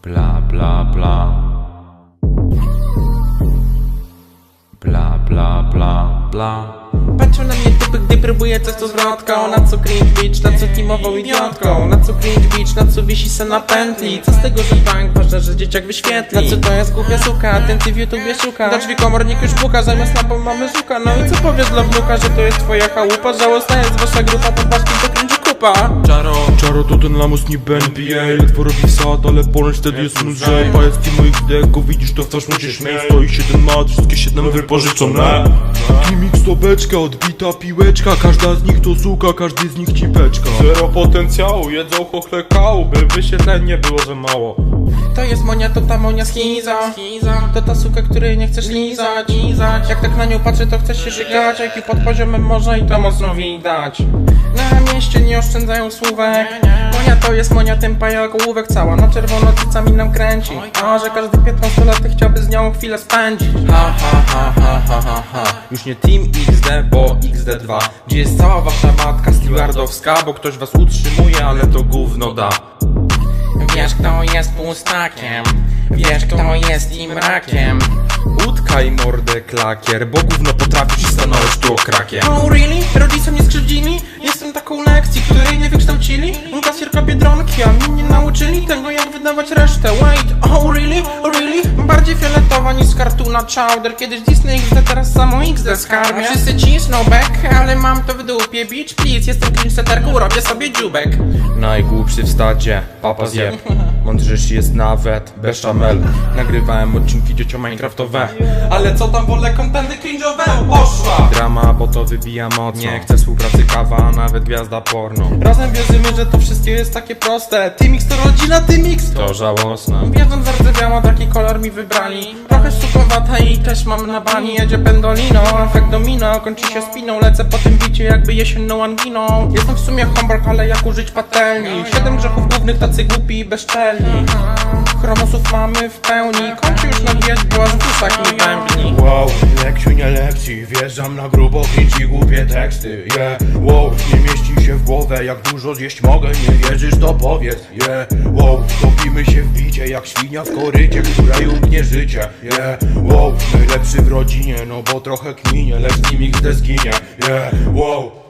Bla bla bla. Bla bla bla bla. Patrzą na mnie typy, gdy próbuję coś to zwrotką Na co cringe bitch, na co teamową idiotką. Na co cringe bitch, na co wisi se na pętli. Co z tego, że bank, ważne, że dzieciak wyświetli. Na co to jest głupia suka, ten ty w YouTubie szuka. Do drzwi komornik już puka, zamiast lampą mamy żuka. No i co powiesz dla wnuka, że to jest twoja chałupa? Żałosna jest wasza grupa, pod baszki to cringe kupa. Czaro. Czaro to ten lamus niby NBA Ledwo robi sad, ale ponoć wtedy jest lżej Pajacki moich deko, widzisz to chcesz musisz mieć Stoi 7 mat, wszystkie 7 wypożyczone. To beczka, odbita piłeczka Każda z nich to suka, każdy z nich cipeczka Zero potencjału, jedzą chochle kału By wyświetlenie było za mało To jest monia, to ta monia schiza. To ta suka, której nie chcesz lizać. Jak tak na nią patrzę, to chcesz się żygać. Jak i pod poziomem morza i to mocno widać. Na mieście nie oszczędzają słówek. Monia to jest monia tempa jak ołówek Cała na czerwono cycami nam kręci. A że każdy 15 lat chciałby z nią chwilę spędzić. Ha ha ha ha ha ha ha. Już nie Team XD, bo XD2 Gdzie jest cała wasza matka stewardowska? Bo ktoś was utrzymuje, ale to gówno da Wiesz kto jest pustakiem Wiesz kto jest im rakiem Utkaj mordę klakier, bo gówno potrafisz i stanąłeś tu okrakiem Oh really? Rodzice mnie skrzywdzili? Jestem taką lekcji, której nie wykształcili Kasjerka Biedronki, a mnie nie nauczyli tego jak wydawać resztę Wait, oh really? Really? Bardziej z kartuna Chowder. Kiedyś Disney XD, teraz samo XD skarbie Wszyscy cisną back, ale mam to w dupie. Beach please, jestem clean seterką, robię sobie dziubek. Najgłupszy w stadzie, papa zjeb Mądrzejszy jest nawet bechamel. Nagrywałem odcinki dzieciom minecraftowe. Ale co tam wolę kontenty cringe'owe? Poszła! Drama, bo to wybija mocno. Nie chcę współpracy kawa, nawet gwiazda porno. Razem wierzymy, że to wszystkie jest takie proste. Teamix to rodzina, Teamix To żałosne. Wiedzą zardzewiała, taki kolor mi wybrali. Trochę sukowata i też mam na bani. Jedzie pendolino, efekt domino. Kończy się spiną, lecę po tym bicie jakby jesienną anginą. Jestem w sumie homburg, ale jak użyć patelni? Siedem grzechów głównych, tacy głupi i bezczelni. Chromosów mamy w pełni. Kończy już nabijać, bo aż w uszach mi bębni Wow, nie lekcji, wjeżdżam na grubo, i głupie teksty, yeah Wow, nie mieści się w głowę, jak dużo zjeść mogę, nie wierzysz to powiedz, yeah Wow, topimy się w bicie, jak świnia w korycie, która umknie życie, yeah Wow, najlepszy w rodzinie, no bo trochę kminie, lecz nim ich zginie, yeah Wow